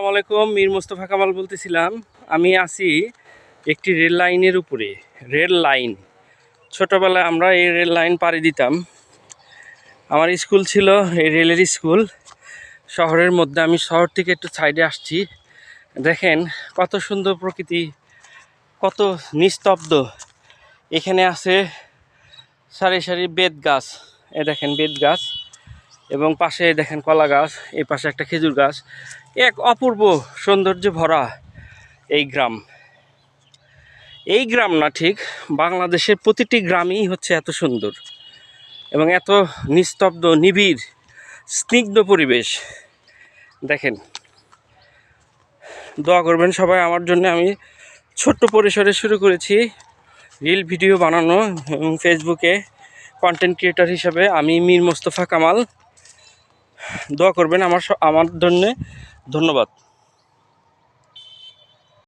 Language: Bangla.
আসসালামু আলাইকুম, মীর মোস্তফা কামাল বলতেছিলাম। আমি আছি একটি রেল লাইনের উপরে, রেল লাইন। ছোটোবেলায় আমরা এই রেল লাইন পাড়ি দিতাম। আমার স্কুল ছিল এই রেলের স্কুল। শহরের মধ্যে আমি শহর থেকে একটু সাইডে আসছি। দেখেন কত সুন্দর প্রকৃতি, কত নিস্তব্ধ। এখানে আছে সারি সারি বেত গাছ। এ দেখেন বেত গাছ এবং পাশে দেখেন কলা গাছ, এই পাশে একটা খেজুর গাছ। এক অপূর্ব সৌন্দর্যে ভরা এই গ্রাম। এই গ্রাম না ঠিক, বাংলাদেশের প্রতিটি গ্রামই হচ্ছে এত সুন্দর এবং এত নিস্তব্ধ, নিবিড়, স্নিগ্ধ পরিবেশ। দেখেন, দোয়া করবেন সবাই আমার জন্য। আমি ছোট্ট পরিসরে শুরু করেছি রিল ভিডিও বানানো এবং ফেসবুকে কন্টেন্ট ক্রিয়েটর হিসেবে আমি মীর মোস্তফা কামাল। দোয়া করবেন আমার আমার জন্যে ধন্যবাদ।